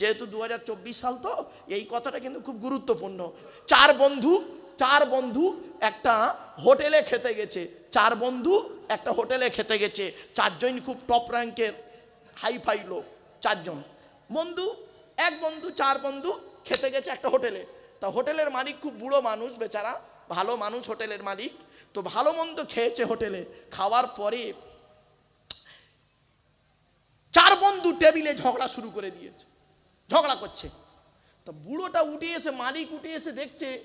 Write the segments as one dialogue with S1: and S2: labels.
S1: যেহেতু দু হাজার চব্বিশ সাল তো, এই কথাটা কিন্তু খুব গুরুত্বপূর্ণ। চার বন্ধু চার বন্ধু, একটা হোটেলে খেতে গেছে। চার বন্ধু, একটা হোটেলে খেতে গেছে। চারজন খুব টপ র্যাঙ্কের হাই ফাই লোক, চারজন। বন্ধু, এক বন্ধু, চার বন্ধু খেতে গেছে একটা হোটেলে। তা হোটেলের মালিক খুব বুড়ো মানুষ, বেচারা। ভালো মানুষ হোটেলের মালিক। তো ভালো মন্দ খেয়েছে হোটেলে। খাওয়ার পরে চার বন্ধু টেবিলে ঝগড়া শুরু করে দিয়েছে। ঝগড়া করছে। তা বুড়োটা উঠে এসে, মালিক উঠে এসে দেখছে,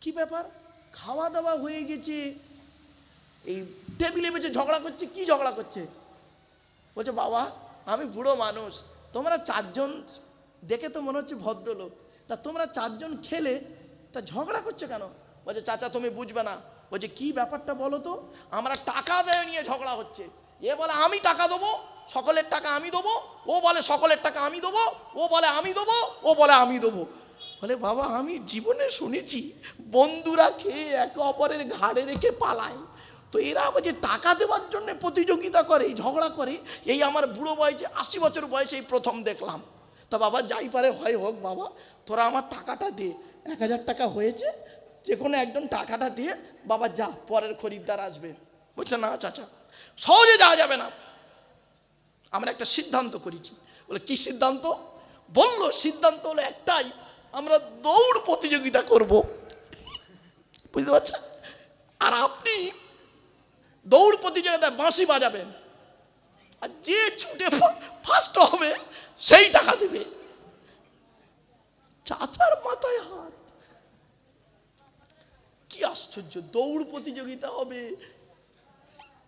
S1: কি ব্যাপার? খাওয়া দাওয়া হয়ে গেছে। এই টেবিলে বেঁচে ঝগড়া করছে, কি ঝগড়া করছে? বলছে, বাবা, আমি বুড়ো মানুষ। তোমরা চারজন, দেখে তো মনে হচ্ছে ভদ্রলোক। তা তোমরা চারজন খেলে, তা ঝগড়া করছ কেন? বলছে, চাচা, তুমি বুঝবে না। বলছে, কি ব্যাপারটা বলো তো? আমরা টাকা দেয় নিয়ে ঝগড়া হচ্ছে। এ বলে, আমি টাকা দেবো সকলের টাকা আমি দেবো, ও বলে সকলের টাকা আমি দেবো, ও বলে আমি দেবো, ও বলে আমি দেবো। বলে, বাবা, আমি জীবনে শুনেছি, বন্ধুরা খেয়ে একে অপরের ঘাড়ে রেখে পালায়। তো এরা আবার যে টাকা দেওয়ার জন্য প্রতিযোগিতা করে, ঝগড়া করে, এই আমার বুড়ো বয়সে, আশি বছর বয়সে এই প্রথম দেখলাম। তা বাবা, যাই পারে, হয় হোক বাবা, তোরা আমার টাকাটা দে। এক হাজার টাকা হয়েছে, যে কোনো একজন টাকাটা দিয়ে বাবা যা, পরের খরিদ্দার আসবে। বলছে, না, চাচা, সহজে যাওয়া যাবে না। আমরা একটা সিদ্ধান্ত করেছি। বলে, কি সিদ্ধান্ত? বলল, সিদ্ধান্ত হলো একটাই, আমরা দৌড় প্রতিযোগিতা করব। বুঝতে পারছেন? আর আপনি দৌড় প্রতিযোগিতায় বাঁশি বাজাবেন। আর যে ছুটে ফার্স্ট হবে, সেই টাকা দেবে। চাচার মাথায় হাত। কি আশ্চর্য, দৌড় প্রতিযোগিতা হবে।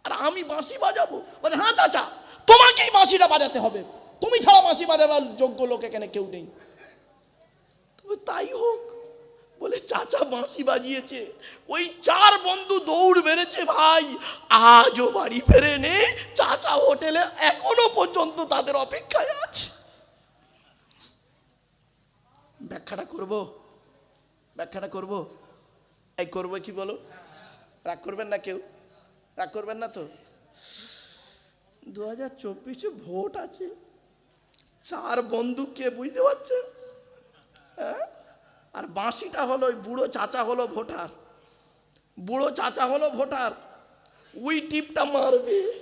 S1: আর আমি বাঁশি বাজাবো? বলে হ্যাঁ চাচা। তোমাকেই বাঁশিটা বাজাতে হবে। তুমি ছাড়া বাঁশি বাজাবার যোগ্য লোক এখানে কেউ নেই। তবে তাই হোক, বলে চাচা বাঁশি বাজিয়েছে। ওই চার বন্ধু দৌড় বেড়েছে ভাই। আজও বাড়ি ফেরে নে চাচা হোটেলে এখনও পর্যন্ত তাদের অপেক্ষায় আছে। ব্যাখ্যাটা করব? ব্যাখ্যাটা করব? এই করব কি বলো? রাগ করবেন না কেউ? রাগ করবেন না তো? দু হাজার চব্বিশে ভোট আছে। চার বন্ধু কে বুঝতে পারছেন হ্যাঁ? আর বাঁশিটা হলো ওই বুড়ো চাচা হলো ভোটার। বুড়ো চাচা হলো ভোটার। ওই টিপটা মারবে।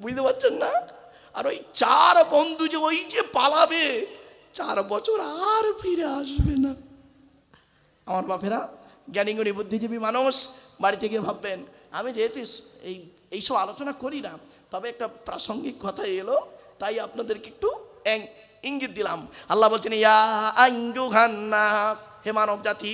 S1: বুঝতে পারছেন না? আর ওই চার বন্ধু যে ওই যে পালাবে, চার বছর আর ফিরে আসবে না। আমার বাপেরা, জ্ঞানীগুণী বুদ্ধিজীবী মানুষ বাড়ি থেকে ভাববেন, আমি যেহেতু এই এইসব আলোচনা করি না তবে একটা প্রাসঙ্গিক কথা এলো, তাই আপনাদেরকে একটু ইঙ্গিত দিলাম। আল্লাহ বলছেন, ইয়া আইয়ুহান্নাস হে মানব জাতি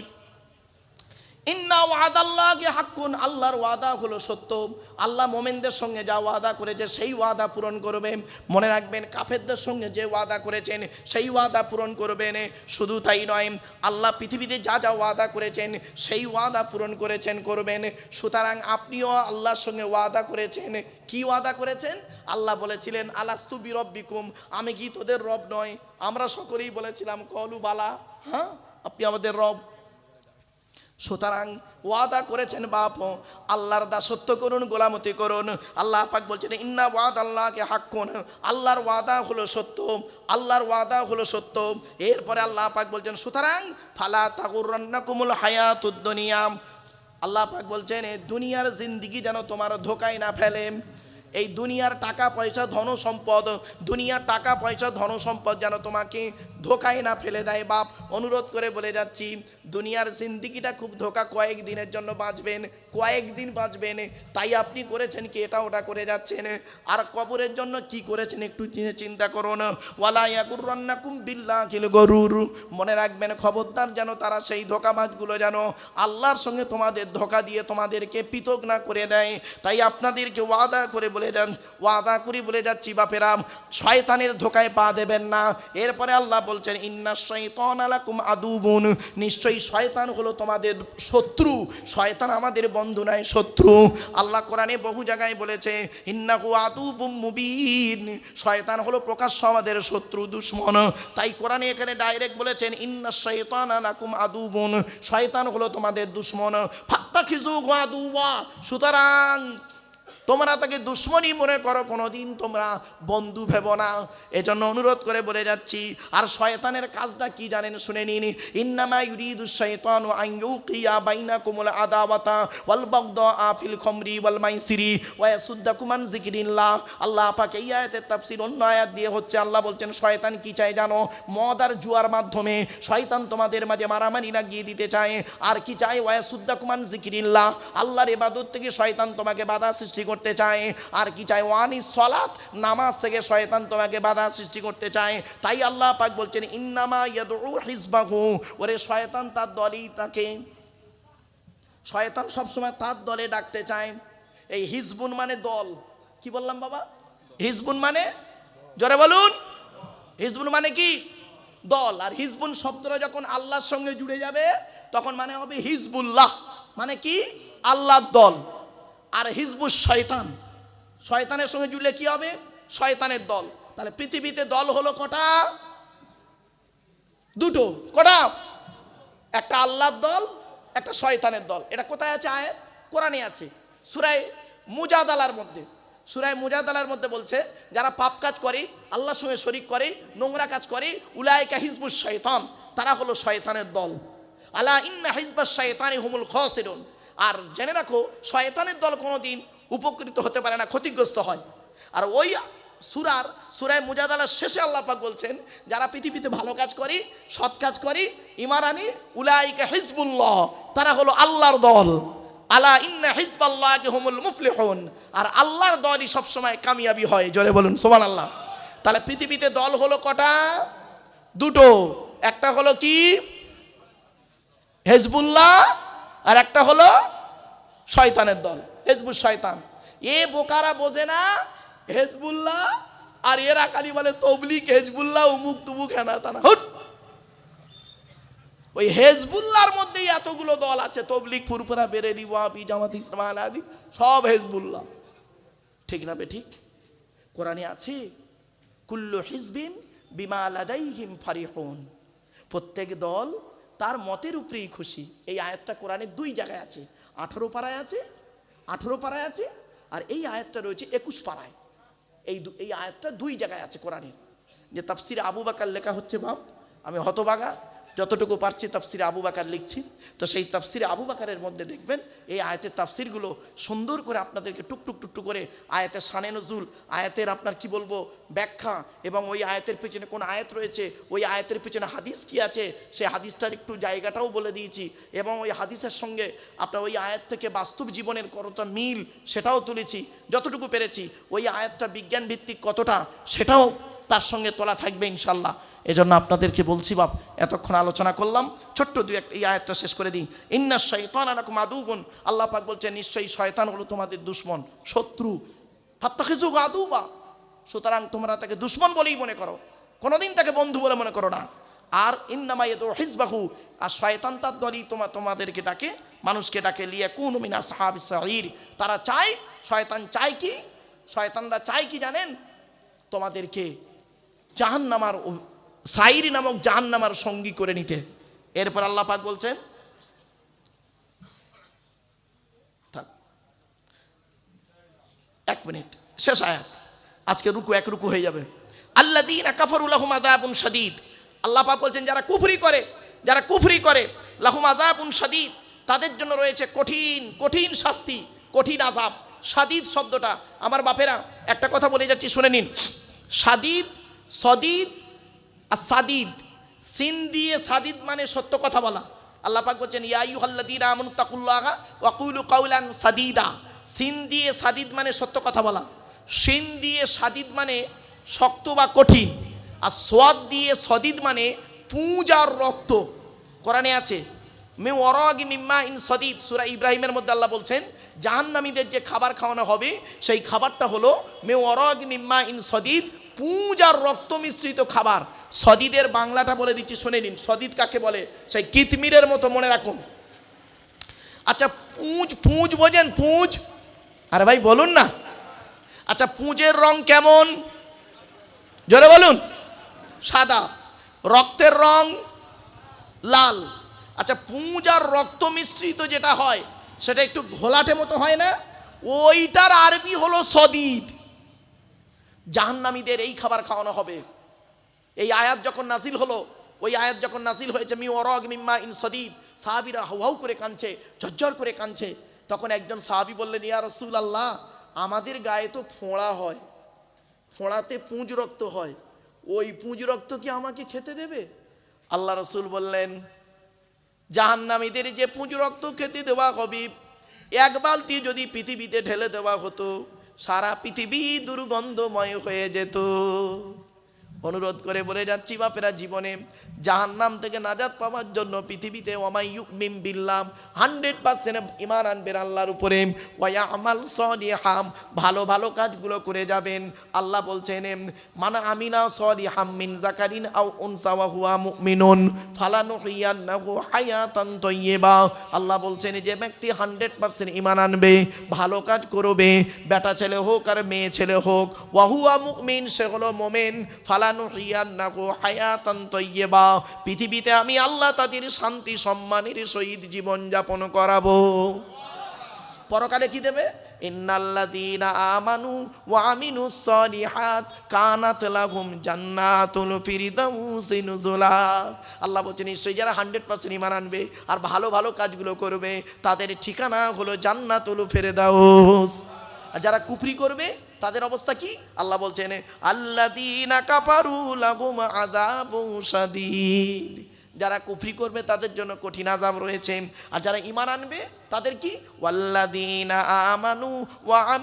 S1: ইন্না ওয়াদাল্লাহকে হাক্কুন, আল্লাহর ওয়াদা হলো সত্য। আল্লাহ মোমেনদের সঙ্গে যা ওয়াদা করেছে সেই ওয়াদা পূরণ করবেন। মনে রাখবেন, কাফেরদের সঙ্গে যে ওয়াদা করেছেন সেই ওয়াদা পূরণ করবেন। শুধু তাই নয়, আল্লাহ পৃথিবীতে যা যা ওয়াদা করেছেন সেই ওয়াদা পূরণ করেছেন, করবেন। সুতরাং আপনিও আল্লাহর সঙ্গে ওয়াদা করেছেন। কি ওয়াদা করেছেন? আল্লাহ বলেছিলেন, আলাস্তু বিরব্বিকুম আমি কি তোদের রব নয়? আমরা সকলেই বলেছিলাম, কলু বালা হ্যাঁ? আপনি আমাদের রব। সুতরাং ওয়াদা করেছেন বাপ আল্লাহর দাসত্ব করুন, গোলামতি করুন। আল্লাহ পাক বলছেন, ইন্না ওয়াদ আল্লাহকে হাক্কুন। আল্লাহর ওয়াদা হলো সত্য, আল্লাহর ওয়াদা হলো সত্য। এরপরে আল্লাহ পাক বলছেন, সুতরাং ফালা তাগুরান্নাকুমুল হায়াতুদ দুনিয়াম আল্লাহ পাক বলছেন এই দুনিয়ার জিন্দিগি যেন তোমার ধোকায় না ফেলে। এই দুনিয়ার টাকা পয়সা ধন সম্পদ দুনিয়ার টাকা পয়সা ধন সম্পদ যেন তোমাকে ধোকায় না ফেলে দেয় বাপ। অনুরোধ করে বলে যাচ্ছি, দুনিয়ার জিন্দিগিটা খুব ধোকা, কয়েক দিনের জন্য বাঁচবেন, কয়েক দিন বাঁচবেন। তাই আপনি করেছেন কি, এটা ওটা করে যাচ্ছেন। আর কবরের জন্য কি করেছেন একটু চিন্তা করুন। রান্নাকুম বিল্লা কিল গরুর। মনে রাখবেন, খবরদার যেন তারা সেই ধোকাবাজগুলো যেন আল্লাহর সঙ্গে তোমাদের ধোকা দিয়ে তোমাদেরকে পৃথক না করে দেয়। তাই আপনাদেরকে ওয়াদা করে বলে যান, ওয়াদা করে বলে যাচ্ছি, বাপেরা। শয়তানের ধোকায় পা দেবেন না। এরপরে আল্লাহ বলছেন, ইন্না শয়তান আলাকুম আদুবুন। নিশ্চয়ই শয়তান হলো তোমাদের শত্রু। শয়তান আমাদের বন্ধু নয়, শত্রু। আল্লাহ কোরআনে বহু জায়গায় বলেছে, ইন্নাহু আদুবুম মুবিন। শয়তান হলো প্রকাশ্য আমাদের শত্রু, দুশ্মন। তাই কোরআনে এখানে ডাইরেক্ট বলেছেন, ইন্না শয়তান আলাকুম আদুবুন। শয়তান হলো তোমাদের দুশ্মন। ফাত্তাখিজু আদুওয়া। সুতরাং তোমরা তাকে দুশ্মনী মনে করো, কোনোদিন তোমরা বন্ধু ভেব না। এজন্য অনুরোধ করে বলে যাচ্ছি, আর শয়তানের কাজটা কি জানেন? শুনে নিন। ইন্নামা ইউরিদু শাইতানু আন ইউকিয়া বাইনাকুমুল আদাওয়াতা ওয়াল বাগদা আফিল খমরি ওয়াল মাইসিরি ওয়া ইয়াসুদ্দাকুম আন যিকরিল্লাহ। আল্লাহ পাক এই আয়াতের তাফসীর অন্য আয়াত দিয়ে হচ্ছে আল্লাহ বলছেন, শয়তান কি চায় জানো? মদ আর জুয়ার মাধ্যমে শয়তান তোমাদের মাঝে মারামারি লাগিয়ে দিতে চায়। আর কি চায়? ওয়া ইয়াসুদ্দাকুম আন যিকরিল্লাহ। আল্লাহর ইবাদত থেকে শয়তান তোমাকে বাধা সৃষ্টি করতে চায়। আর কি চায়? ওয়ানি সলাত, নামাজ থেকে শয়তান তোমাকে বাধা সৃষ্টি করতে চায়। তাই আল্লাহ পাক বলছেন, ইন্নামা ইয়াদউ হিজবাহু। ওরে শয়তান তার দলই তাকে। শয়তান সবসময় তার দলে ডাকতে চায়। এই হিজবুন মানে দল। কি বললাম বাবা? হিজবুন মানে? জোরে বলুন। হিজবুন মানে কি? দল। আর হিজবুন শব্দটা যখন আল্লাহর সঙ্গে জুড়ে যাবে, তখন মানে হবে হিজবুল্লাহ। মানে কি? আল্লাহর দল। আর হিজবুস শয়তান। শয়তানের সঙ্গে জুড়লে কি হবে? শয়তানের দল। তাহলে পৃথিবীতে দল হলো কটা? দুটো। কটা? একটা আল্লাহর দল, একটা শয়তানের দল। এটা কোথায় আছে আয়ের কোরআনে আছে। সুরায় মুজাদালার মধ্যে। সুরায় মুজাদালার মধ্যে বলছে, যারা পাপ কাজ করে, আল্লাহর সঙ্গে শরিক করে, নোংরা কাজ করে উলায়কা হিজবুস শয়তান। তারা হলো শয়তানের দল। আলা ইন্না হিজবাস শয়তানি হুমুল খসিরুন। আর জেনে রাখো, শয়তানের দল কোনোদিন উপকৃত হতে পারে না, ক্ষতিগ্রস্ত হয়। আর ওই সুরার, সুরায় মুজাদালার শেষে আল্লাহ পাক বলছেন, যারা পৃথিবীতে ভালো কাজ করি, সৎ কাজ করি ইমারানি উলাইকা হিজবুল্লাহ, তারা হলো আল্লাহর দল। আলা ইন্না হিজবাল্লাহকে হুমুল মুফলিহুন, আর আল্লাহর দলই সবসময় কামিয়াবি হয়, জোরে বলুন সোমান আল্লাহ তাহলে পৃথিবীতে দল হলো কটা? দুটো। একটা হলো কি? হেজবুল্লাহ আর একটা হলো শয়তানের দল, হেজবুল শয়তান। এ বোকারা বোঝে না হেজবুল্লাহ, আর এরা খালি বলে তবলিক হেজবুল্লাহ, উমুক তুমুক, হেনা তানা, হুট। ওই হেজবুল্লাহর মধ্যেই এতগুলো দল আছে তবলিক ফুরফুরা, বেরেলি ওয়াবি জামাত, ইসলাম আদি সব হেজবুল্লাহ। ঠিক না বে, ঠিক? কোরআনে আছে, কুল্লু হিজবিন বিমা লাদাইহিম ফারিহুন। প্রত্যেক দল তার মতের উপরেই খুশি। এই আয়াতটা কোরআনে দুই জায়গায় আছে। আঠারো পাড়ায় আছে, আঠারো পাড়ায় আছে, আর এই আয়াতটা রয়েছে একুশ পাড়ায়। এই এই আয়াতটা দুই জায়গায় আছে কোরআনের। যে তাফসির আবু বাকার লেখা হচ্ছে, বাপ, আমি হতবাগা। যতটুকু পারছি তাফসিরে আবু বাকার লিখছি। তো সেই তাফসিরে আবু বাকারের মধ্যে দেখবেন, এই আয়াতের তাফসিরগুলো সুন্দর করে আপনাদেরকে টুকটুক টুকটুক করে আয়াতের সানে নজুল, আয়াতের আপনার কি বলব ব্যাখ্যা এবং ওই আয়াতের পেছনে কোন আয়াত রয়েছে, ওই আয়াতের পেছনে হাদিস কি আছে, সেই হাদিসটার একটু জায়গাটাও বলে দিয়েছি এবং ওই হাদিসের সঙ্গে আপনার ওই আয়াত থেকে বাস্তব জীবনের কতটা মিল সেটাও তুলেছি, যতটুকু পেরেছি, ওই আয়াতটা বিজ্ঞান ভিত্তিক কতটা সেটাও তার সঙ্গে তোলা থাকবে ইনশাল্লাহ। এজন্য আপনাদেরকে বলছি বাপ, এতক্ষণ আলোচনা করলাম, ছোট্ট দুই একটা এই আয়াতটা শেষ করে দিই। ইন্না শয়তান এরকম আদুগুন আল্লাহ পাক বলছেন, নিশ্চয়ই শয়তান হলো তোমাদের দুশ্মন, শত্রু। ফাত্তাখিজু আদুবা। সুতরাং তোমরা তাকে দুশ্মন বলেই মনে করো। কোনোদিন তাকে বন্ধু বলে মনে করো না। আর ইন্নামাই তো হিজবাহু। আর শয়তান তার দলই তোমা তোমাদেরকে ডাকে, মানুষকে ডাকে লিয়া কোন মিনা সাহাব সাহির তারা চায়, শয়তান চায় কি? শয়তানরা চায় কি জানেন? তোমাদেরকে জাহান্নামার সাইরি নামক জাহান্নামার সঙ্গী করে নিতে। এরপর আল্লাহ পাক বলছেন এক মিনিট, শেষ আয়াত। আজকে রুকু এক রুকু হয়ে যাবে। আল্লাহ দিন কাফরুল্লাহম আদাবুন সাদিদ আল্লাহ পাক বলছেন, যারা কুফরি করে, যারা কুফরি করে, লাহুম আজাবুন সাদিদ তাদের জন্য রয়েছে কঠিন কঠিন শাস্তি, কঠিন আজাব সাদিদ শব্দটা, আমার বাপেরা একটা কথা বলে যাচ্ছি, শুনে নিন। সাদিদ সদিদ আর সাদিদ, সিন দিয়ে সাদিদ মানে সত্য কথা বলা। আল্লাহ পাক বলছেন ইয়াইহাল্লাদিন আমানু তাকুল্লাহ ওয়াকুলু কাউলান সাদিদা। সিন দিয়ে সাদিদ মানে সত্য কথা বলা। সিন দিয়ে সাদিদ মানে শক্ত বা কঠিন। আর সোয়াদ দিয়ে সদিদ মানে পুঁজ আর রক্ত। কোরআনে আছে, মে অরগি মিম্মা ইন সদিদ। সুরা ইব্রাহিমের মধ্যে আল্লাহ বলছেন, জাহান্নামীদের যে খাবার খাওয়ানো হবে, সেই খাবারটা হলো মে অরগ মিম্মা ইন সদিদ, পুঁজ আর রক্ত মিশ্রিত খাবার। সদিদের বাংলাটা বলে দিচ্ছি, শুনে নিন। সদিদ কাকে বলে? সেই কিতমিরের মতো মনে রাখুন। আচ্ছা পুঁজ পুঁজ বোঝেন, পুঁজ। আরে ভাই, বলুন না। আচ্ছা পুঁজের রং কেমন? জোরে বলুন। সাদা। রক্তের রং লাল। আচ্ছা পুঁজ আর রক্ত মিশ্রিত যেটা হয়, সেটা একটু ঘোলাটে মতো হয় না? ওইটার আরবি হলো সদিদ। জাহান্নামীদের এই খাবার খাওয়ানো হবে। এই আয়াত যখন নাসিল হলো, ওই আয়াত যখন নাসিল হয়েছে মি অরগ মিম্মা ইন সদিদ, সাহাবিরা হাউ করে কাঁদছে, ঝরঝর করে কাঁদছে। তখন একজন সাহাবি বললেন, ইয়া রসুল আল্লাহ আমাদের গায়ে তো ফোঁড়া হয়, ফোঁড়াতে পুঁজ রক্ত হয়, ওই পুঁজ রক্ত কি আমাকে খেতে দেবে? আল্লাহ রসুল বললেন, জাহান্নামীদের যে পুঁজ রক্ত খেতে দেওয়া হবে, এক বালতি যদি পৃথিবীতে ঢেলে দেওয়া হতো, সারা পৃথিবী দুর্গন্ধময় হয়ে যেত। অনুরোধ করে বলে যাচ্ছি বাপেরা জীবনে, জাহান্নাম থেকে নাজাত পাওয়ার জন্য পৃথিবীতে ওমাই ইউমিম বিল্লাম হান্ড্রেড পার্সেন্ট ইমান আনবেন আল্লাহর উপরে। ওয়া আমাল সলিহাম, ভালো ভালো কাজগুলো করে যাবেন। আল্লাহ বলছেন মানে আমিনা সলিহাম মিন জাকারিন আও উনসা ওয়া হুয়া মুমিনুন ফালানুহিয়ান্নাহু হায়াতান তাইয়্যিবা আল্লাহ বলছেন, যে ব্যক্তি হান্ড্রেড পার্সেন্ট ইমান আনবে, ভালো কাজ করবে, বেটা ছেলে হোক আর মেয়ে ছেলে হোক ওয়াহুয়া মুমিন, সে হলো মোমেন তাইয়্যিবা পৃথিবীতে আমি আল্লাহ তাদের শান্তি সম্মানের সহিত জীবন যাপন করাবো। পরকালে কি দেবে? আল্লাহ নিশ্চয়ই যারা আনবে আর ভালো ভালো কাজগুলো করবে, তাদের ঠিকানা হলো জান্নাতুল ফিরদাউস। আর যারা কুফরি করবে তাদের অবস্থা কি? আল্লাহ বলছেন শাদীদ। যারা কুফরি করবে তাদের জন্য কঠিন আজাব রয়েছে। আর যারা ইমান আনবে তাদের কি? আমানু ওয়া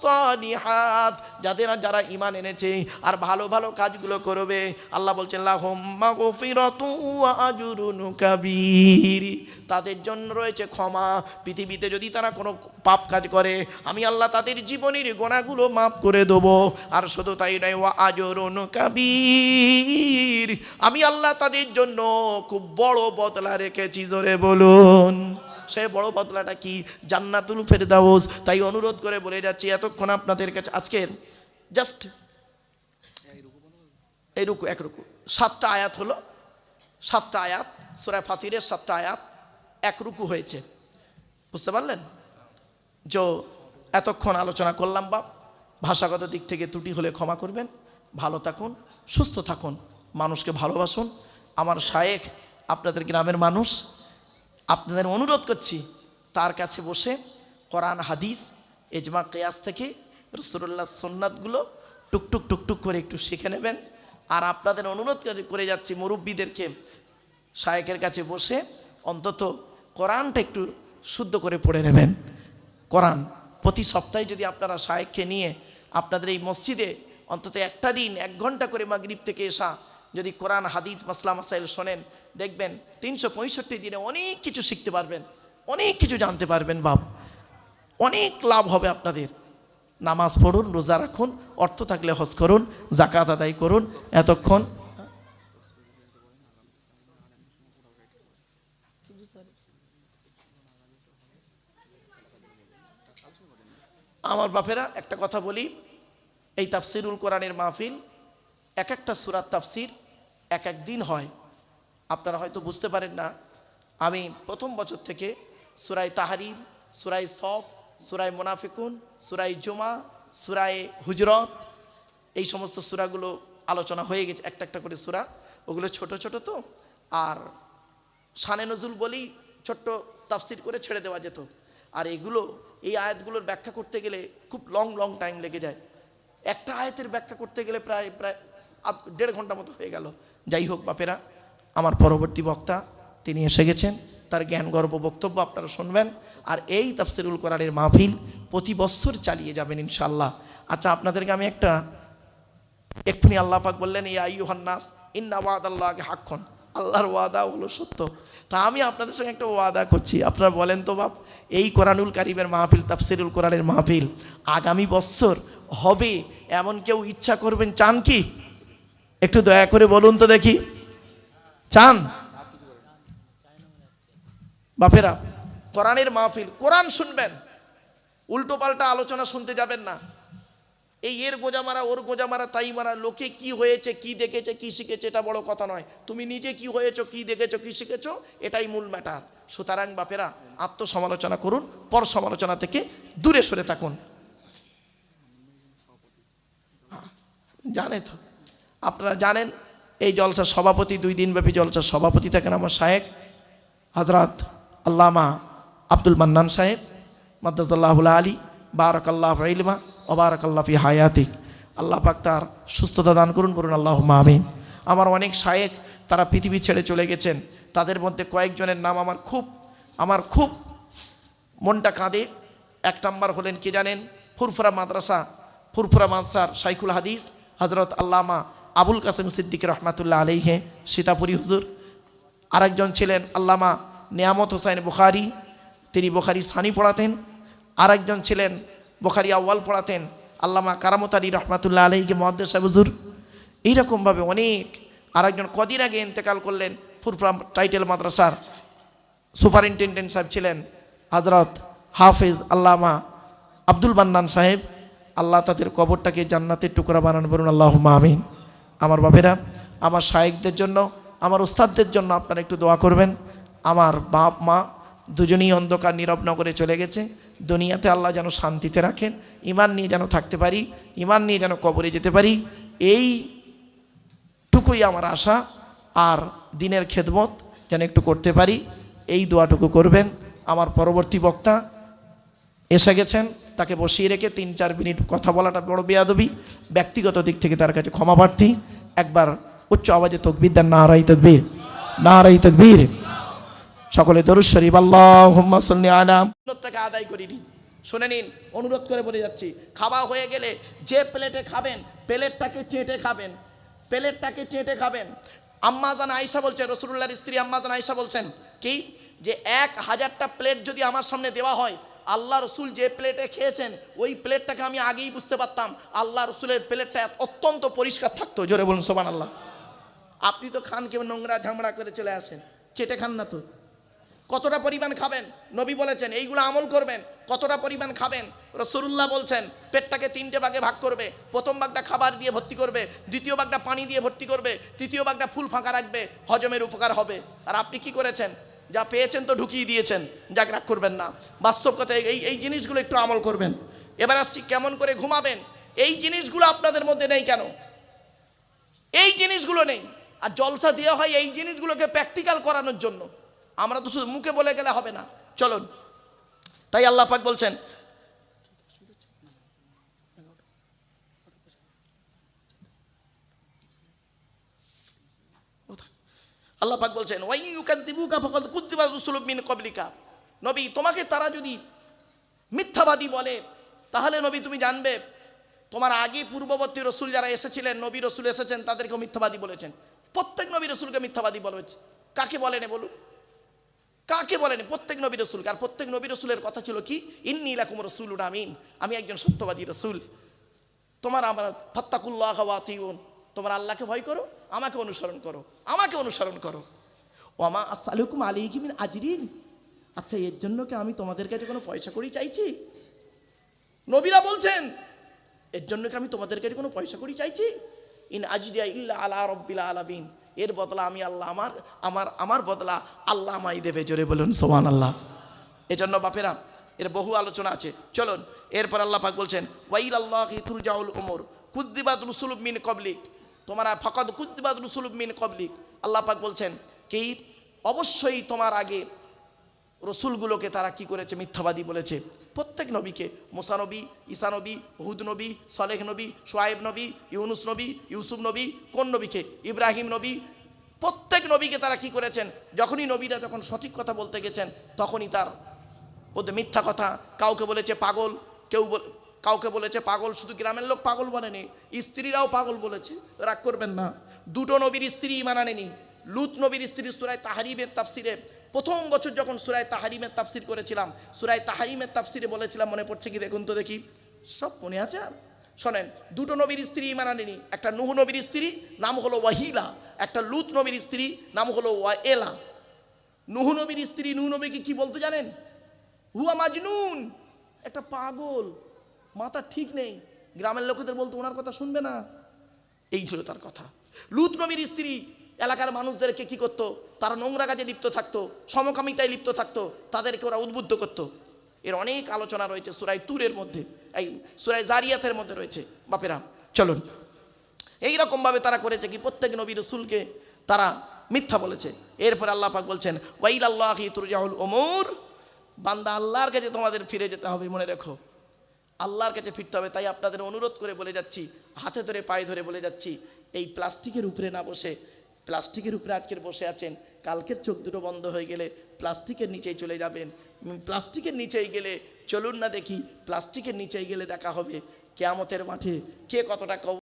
S1: সলিহাত। যাদের যারা ইমান এনেছে আর ভালো ভালো কাজগুলো করবে, আল্লাহ বলছেন কাবীর। তাদের জন্য রয়েছে ক্ষমা। পৃথিবীতে যদি তারা কোনো পাপ কাজ করে, আমি আল্লাহ তাদের জীবনের গোনাগুলো মাফ করে দেবো। আর শুধু তাই নয়, ওয়া আজরুন কাবীর। আমি আল্লাহ তাদের জন্য খুব বড় বদলা রেখেছি, জোরে বলুন। সে বড় বদলাটা কি? জান্নাতুল ফেরদাউস। তাই অনুরোধ করে বলে যাচ্ছি, এতক্ষণ আপনাদের কাছে আজকের জাস্ট এই রুকু, এক রুকু। সাতটা আয়াত হলো, সাতটা আয়াত সুরায় ফাতিরের সাতটা আয়াত, এক রুকু হয়েছে। বুঝতে পারলেন? যে এতক্ষণ আলোচনা করলাম বাপ। ভাষাগত দিক থেকে ত্রুটি হলে ক্ষমা করবেন। ভালো থাকুন, সুস্থ থাকুন, মানুষকে ভালোবাসুন। আমার শায়েখ, আপনাদের গ্রামের মানুষ আপনাদের অনুরোধ করছি, তার কাছে বসে কোরআন, হাদিস এজমা কেয়াস থেকে রসুল্লাহ সন্ন্যাতগুলো টুকটুক টুকটুক করে একটু শিখে নেবেন। আর আপনাদের অনুরোধ করে- করে যাচ্ছি, মুরব্বীদেরকে শায়েকের কাছে বসে অন্তত কোরআনটা একটু শুদ্ধ করে পড়ে নেবেন। কোরআন, প্রতি সপ্তাহে যদি আপনারা শায়েককে নিয়ে আপনাদের এই মসজিদে অন্তত একটা দিন, এক ঘণ্টা করে মাগরিব থেকে এসা যদি কোরআন, হাদিস, মাসলা, মাসাইল শোনেন, দেখবেন তিনশো পঁয়ষট্টি দিনে অনেক কিছু শিখতে পারবেন, অনেক কিছু জানতে পারবেন বাপ। অনেক লাভ হবে আপনাদের। নামাজ পড়ুন, রোজা রাখুন, অর্থ থাকলে হজ করুন জাকাত আদায় করুন, এতক্ষণ আমার বাপেরা, একটা কথা বলি, এই তাফসিরুল কোরআনের মাহফিল, এক একটা সুরাত তাফসির এক এক দিন হয়। আপনারা হয়তো বুঝতে পারেন না, আমি প্রথম বছর থেকে সুরাই তাহারিম সুরাই সফ সুরাই মোনাফিকুন সুরাই জুমা সুরাই হুজরত, এই সমস্ত সুরাগুলো আলোচনা হয়ে গেছে, একটা একটা করে সুরা। ওগুলো ছোট ছোট তো, আর সানে নজুল বলেই ছোট্ট তাফসির করে ছেড়ে দেওয়া যেত। আর এগুলো, এই আয়াতগুলোর ব্যাখ্যা করতে গেলে খুব লং লং টাইম লেগে যায়। একটা আয়াতের ব্যাখ্যা করতে গেলে প্রায় প্রায় দেড় ঘণ্টা মতো হয়ে গেল। যাই হোক বাপেরা, আমার পরবর্তী বক্তা, তিনি এসে গেছেন। তার জ্ঞান গর্ব বক্তব্য আপনারা শুনবেন। আর এই তাফসিরুল কোরআনের মাহফিল প্রতি বছর চালিয়ে যাবেন ইনশাল্লাহ আচ্ছা আপনাদেরকে আমি একটা, এক্ষুনি আল্লাহ পাক বললেন, ইয়া ইউহান্নাস ইন্না ওয়াদ আল্লাহকে হাক্ষণ আল্লাহর ওয়াদা হলো সত্য। তা আমি আপনাদের সঙ্গে একটা ওয়াদা করছি। আপনারা বলেন তো বাপ, এই কোরআনুল কারিমের মাহফিল, তাফসিরুল কোরআনের মাহফিল আগামী বছর হবে? এমন কেউ ইচ্ছা করবেন, চান কি? একটু দয়া করে বলুন তো দেখি। চান? বাপেরা, কোরআনের মাহফিল, কোরআন শুনবেন। উল্টো পাল্টা আলোচনা শুনতে যাবেন না। এই এর গোজা মারা, ওর গোজা মারা, তাই মারা, লোকে কি হয়েছে, কি দেখেছে, কি শিখেছে, এটা বড় কথা নয়। তুমি নিজে কি হয়েছো, কি দেখেছ, কি শিখেছো, এটাই মূল ম্যাটার সুতরাং বাপেরা, আত্মসমালোচনা করুন, পর সমালোচনা থেকে দূরে সরে থাকুন। জানে তো। আপনারা জানেন, এই জলসার সভাপতি, দুই দিনব্যাপী জলসার সভাপতি থাকেন আমার সাহেব হজরত আল্লামা আব্দুল মান্নান সাহেব মাদ্দাজাল্লাহ আলী, বারাকাল্লাহ ইলমা ওবারাকাল্লাহ ফি হায়াতিক। আল্লাহ পাক তার সুস্থতা দান করুন, বলুন আল্লাহ আমিন। আমার অনেক শায়েক, তারা পৃথিবী ছেড়ে চলে গেছেন, তাদের মধ্যে কয়েকজনের নাম আমার খুব আমার খুব মনটা কাঁদে। এক নম্বর হলেন কে জানেন? ফুরফুরা মাদ্রাসা, ফুরফুরা মানসার শাইখুল হাদিস হজরত আল্লামা আবুল কাসেম সিদ্দিক রহমাতুল্লাহ আলহে সীতাপুরী হুজুর। আরেকজন ছিলেন আল্লামা নিয়ামত হোসাইন বুখারি, তিনি বুখারি সানি পড়াতেন। আরেকজন ছিলেন বুখারি আউ্য়াল পড়াতেন, আল্লামা কারামত আলী রহমাতুল্লাহ আলহিকে মহাদ্দ সাহেব হুজুর। এইরকমভাবে অনেক, আরেকজন কদিন আগে ইন্তেকাল করলেন ফুরফুরা টাইটেল মাদ্রাসার সুপারিনটেন্ডেন্ট সাহেব ছিলেন হজরত হাফেজ আল্লামা আব্দুল মান্নান সাহেব। আল্লাহ তাদের কবরটাকে জান্নাতের টুকরা বানান বলুন আল্লাহ আমিন। আমার বাপেরা, আমার শায়েকদের জন্য, আমার ওস্তাদদের জন্য আপনারা একটু দোয়া করবেন। আমার বাপ, মা দুজনেই অন্ধকার, নীরব নগরে চলে গেছে। দুনিয়াতে আল্লাহ যেন শান্তিতে রাখেন ইমান নিয়ে যেন থাকতে পারি ইমান নিয়ে যেন কবরে যেতে পারি এই টুকুই আমার আশা। আর দিনের খেদমত যেন একটু করতে পারি, এই দোয়াটুকু করবেন। আমার পরবর্তী বক্তা এসে গেছেন। তাকে বসিয়ে রেখে তিন চার মিনিট কথা বলাটা বড় বেয়াদবি। ব্যক্তিগত দিক থেকে তার কাছে ক্ষমা প্রার্থী। একবার উচ্চ আওয়াজে তকবির দেন নারাই তকবীর। নারাই তকবীর। সকলে দরুদ শরীফ, আল্লাহুম্মা সাল্লি আলা থেকে আদায় করিনি শুনে নিন, অনুরোধ করে বলে যাচ্ছি, খাওয়া হয়ে গেলে যে প্লেটে খাবেন, প্লেটটাকে চেটে খাবেন, প্লেটটাকে চেটে খাবেন। আম্মাজান আয়সা বলছেন রসুল্লাহর স্ত্রী আম্মাজান আয়সা বলছেন, কি? যে এক হাজারটা প্লেট যদি আমার সামনে দেওয়া হয় আল্লাহ রসুল যে প্লেটে খেয়েছেন, ওই প্লেটটাকে আমি আগেই বুঝতে পারতাম। আল্লাহ রসুলের প্লেটটা অত্যন্ত পরিষ্কার থাকতো, জোরে বলুন সোবান আল্লাহ আপনি তো খান, কেউ নোংরা ঝামড়া করে চলে আসেন। চেটে খান না তো। কতটা পরিমাণ খাবেন? নবী বলেছেন, এইগুলো আমল করবেন, কতটা পরিমাণ খাবেন? রসুল্লাহ বলছেন, পেটটাকে তিনটে ভাগে ভাগ করবে। প্রথম ভাগটা খাবার দিয়ে ভর্তি করবে, দ্বিতীয় ভাগটা পানি দিয়ে ভর্তি করবে, তৃতীয় ভাগটা ফুল ফাঁকা রাখবে, হজমের উপকার হবে। আর আপনি কি করেছেন? যা পেয়েছেন তো ঢুকিয়ে দিয়েছেন, যাক রাগ করবেন না। বাস্তব কথা, এই এই জিনিসগুলো একটু আমল করবেন। এবার আসছি কেমন করে ঘুমাবেন। এই জিনিসগুলো আপনাদের মধ্যে নেই কেন? এই জিনিসগুলো নেই। আর জলসা দেওয়া হয় এই জিনিসগুলোকে প্র্যাকটিক্যাল করানোর জন্য। আমরা তো শুধু মুখে বলে গেলে হবে না। চলুন। তাই আল্লাহ পাক বলছেন আল্লাহ পাক বলছেন ওয়াই ইউকাদ্দিবুকা ফাকাদ কুদ্দিবা রুসুলুম মিন ক্বাবলিকা। নবী, তোমাকে তারা যদি মিথ্যাবাদী বলে, তাহলে নবী তুমি জানবে, তোমার আগে পূর্ববর্তী রসুল যারা এসেছিলেন, নবী রসুল এসেছেন, তাদেরকেও মিথ্যাবাদী বলেছেন। প্রত্যেক নবী রসুলকে মিথ্যাবাদী বলেছে কাকে বলেন বলুন? কাকে বলেন? প্রত্যেক নবী রসুলকে। আর প্রত্যেক নবী রসুলের কথা ছিল কি? ইন্নি ইলাকুম রসুল আমিন। আমি একজন সত্যবাদী রসুল। তোমার আমার ফাত্তাকুল্লাহ ওয়াতিউন তোমার আল্লাহকে ভয় করো, আমাকে অনুসরণ করো, আমাকে অনুসরণ করো। ওমা আসসালুকুম আলাইকুমিন আজরিন। আচ্ছা এর জন্য কি আমি তোমাদের কাছে কোনো পয়সা করি চাইছি? নবীরা বলছেন, এর জন্য কি আমি তোমাদের কাছে কোনো পয়সা করি চাইছি? ইন আজরিয়া ইল্লা আলা রব্বিল আলামিন। এর বদলা আমি আল্লাহ আমার আমার আমার বদলা আল্লাহ আমাই দেবে, জোরে বলুন সোমান আল্লাহ এজন্য বাপেরা, এর বহু আলোচনা আছে। চলুন, এরপর আল্লাহ পাক বলছেন ওয়াইল আল্লাহ তুরজাউল উমর। কুদ্দিবাদ রুসুলুব মিন কবলিক তোমার ফকদ কুদ্দিবাদ রুসুলুব মিন কবলিক আল্লাহ পাক বলছেন, কি? অবশ্যই তোমার আগে রসুলগুলোকে তারা কি করেছে? মিথ্যাবাদী বলেছে। প্রত্যেক নবীকে মোসানবী ঈসানবী হুদ নবী সলেহ নবী সোয়েব নবী, ইউনুস নবী, ইউসুফ নবী, কোন নবীকে? ইব্রাহিম নবী। প্রত্যেক নবীকে তারা কি করেছেন? যখনই নবীরা যখন সঠিক কথা বলতে গেছেন, তখনই তার ওদের মিথ্যা কথা, কাউকে বলেছে পাগল, কেউ কাউকে বলেছে পাগল, শুধু গ্রামের লোক পাগল বলেনি স্ত্রীরাও পাগল বলেছে, রাগ করবেন না। দুটো নবীর স্ত্রী মানানেনি লুত নবীর স্ত্রী সুরায় তাহারিমের তাফসিরে, প্রথম বছর যখন সুরায় তাহারিমের তাফসির করেছিলাম, সুরায় তাহারিমের তাফসিরে বলেছিলাম, মনে পড়ছে কি দেখুন তো দেখি, সব মনে আছে আর? শোনেন, দুটো নবীর স্ত্রী মানানেনি একটা নুহ নবীর স্ত্রী, নাম হলো ওয়াহিলা, একটা লুত নবীর স্ত্রী, নাম হলো ওয়াএলা নুহ নবীর স্ত্রী, নুহ নবীকে কি বলতো জানেন? হুয়া মাজনুন, একটা পাগল। মাথা ঠিক নেই। গ্রামের লোকেদের বলতো, ওনার কথা শুনবে না। এই ছিল তার কথা। লুত নবীর স্ত্রী, এলাকার মানুষদেরকে কি করতো? তারা নোংরা কাজে লিপ্ত থাকতো, সমকামিতায় লিপ্ত থাকতো, তাদেরকে ওরা উদ্বুদ্ধ করতো। এর অনেক আলোচনা রয়েছে সুরাই তুরের মধ্যে, এই সুরাই জারিয়াতের মধ্যে রয়েছে, বাপেরা। চলুন। এই রকমভাবে তারা করেছে কি? প্রত্যেক নবী রসুলকে তারা মিথ্যা বলেছে। এরপর আল্লাহ পাক বলছেন ওয়াইল আল্লাহ তুরজাউল ওমর বান্দা আল্লাহর কাছে তোমাদের ফিরে যেতে হবে, মনে রেখো। আল্লাহর কাছে ফিরতে হবে, তাই আপনাদের অনুরোধ করে বলে যাচ্ছি, হাতে ধরে, পায়ে ধরে বলে যাচ্ছি, এই প্লাস্টিকের উপরে না বসে, প্লাস্টিকের উপরে আজকের বসে আছেন, কালকের চোখ দুটো বন্ধ হয়ে গেলে প্লাস্টিকের নিচেই চলে যাবেন প্লাস্টিকের নিচেই গেলে চলুন না দেখি, প্লাস্টিকের নিচেই গেলে দেখা হবে, কেয়ামতের মাঠে কে কতটা